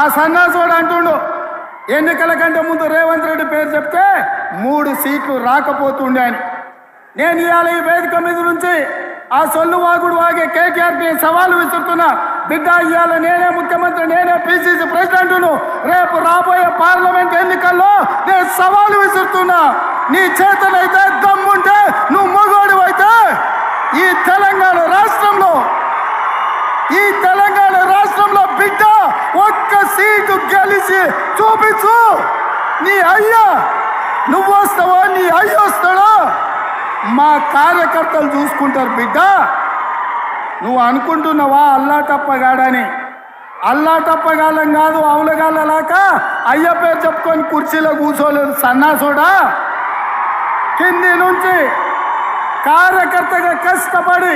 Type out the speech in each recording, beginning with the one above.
ఆ సన్నాసుడు అంటుండు ఎన్నికల కంటే ముందు రేవంత్ రెడ్డి పేరు చెప్తే మూడు సీట్లు రాకపోతుండే అని. నేను ఇవాళ ఈ వేదిక మీద నుంచి ఆ సొల్లు వాగుడు వాగే కేటీఆర్కి సవాలు విసురుతున్నా? బిడ్డ ఇవాళ నేనే ముఖ్యమంత్రి నేనే పిసిసి ప్రెసిడెంట్ను. రేపు రాబోయే పార్లమెంట్ ఎన్నికల్లో నేను సవాలు విసురుతున్నా. నీ చేతనైతే దమ్ముంటే నువ్వు మగోడు అయితే ఈ తెలంగాణ రాష్ట్రంలో ఈ తెలంగాణ రాష్ట్రంలో చూపించు. నీ అయ్యా నువ్వు వస్తావా? నీ అయ్య వస్తాడో? మా కార్యకర్తలు చూసుకుంటారు బిడ్డ. నువ్వు అనుకుంటున్నావా అల్లా తప్పగాడని అల్లా తప్పగాలం కాదు అవులగాలలాక అయ్య పేరు చెప్పుకొని కుర్చీలో కూర్చోలేదు సన్నాసుడా? కింది నుంచి కార్యకర్తగా కష్టపడి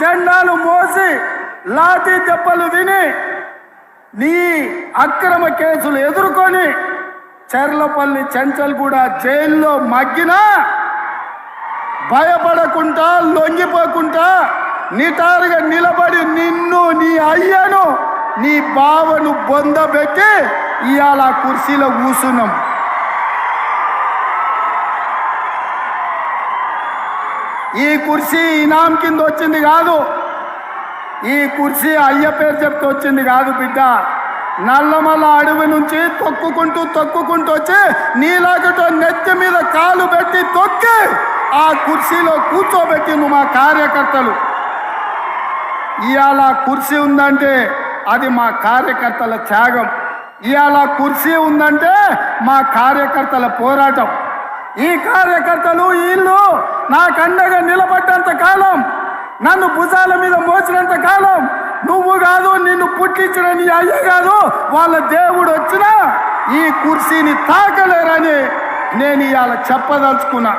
జెండాలు మోసి లాఠీ దెబ్బలు తిని నీ అక్రమ కేసులు ఎదుర్కొని చెర్లపల్లి చెంచల్ కూడా జైల్లో మగ్గినా భయపడకుండా లొంగిపోకుండా నిటారుగా నిలబడి నిన్ను నీ అయ్యను నీ బావను బొందబెట్టి ఇవాళ ఆ కుర్చీలో కూసున్నాం. ఈ కుర్చీ ఇనాం కింద వచ్చింది కాదు. ఈ కుర్చీ అయ్య పేరు చెప్తూ వచ్చింది కాదు బిడ్డ. నల్లమల్ల అడవి నుంచి తొక్కుకుంటూ తొక్కుకుంటూ వచ్చి నీలాగటో నెత్తి మీద కాలు పెట్టి తొక్కి ఆ కుర్చీలో కూర్చోబెట్టింది మా కార్యకర్తలు. ఇవాళ కుర్చీ ఉందంటే అది మా కార్యకర్తల త్యాగం. ఇవాళ కుర్చీ ఉందంటే మా కార్యకర్తల పోరాటం. ఈ కార్యకర్తలు వీళ్ళు నాకండగా నిలబడ్డంత కాలం నన్ను భుజాల మీద మోసినంత కాలం నువ్వు కాదు నిన్ను పుట్టించిన నీ అయ్య కాదు వాళ్ళ దేవుడు వచ్చినా ఈ కుర్చీని తాకలేరని నేను ఇవాళ చెప్పదలుచుకున్నా.